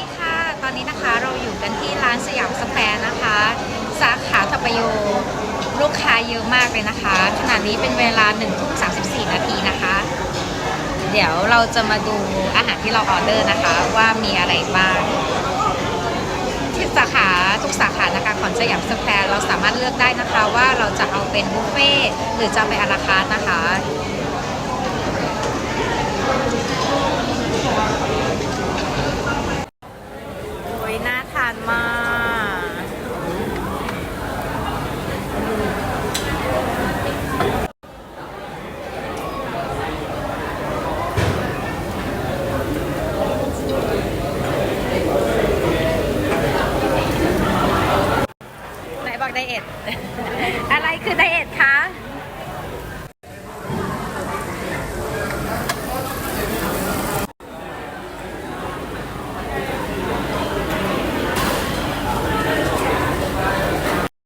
ดีค่ะ ตอนนี้นะคะเราอยู่กันที่ร้านสยามสแควร์นะคะ สาขาทัปโยลูกค้าเยอะมากเลยนะคะ ขณะนี้เป็นเวลา1ทุ่ม34นาทีนะคะ เดี๋ยวเราจะมาดูอาหารที่เราออเดอร์นะคะว่ามีอะไรบ้าง ที่สาขาทุกสาขานะคะของสยามสแควร์เราสามารถเลือกได้นะคะว่าเราจะเอาเป็นบุฟเฟ่ต์หรือจะเป็นอาราคาร์นะคะ ไดเอท อะไรคือไดเอทคะ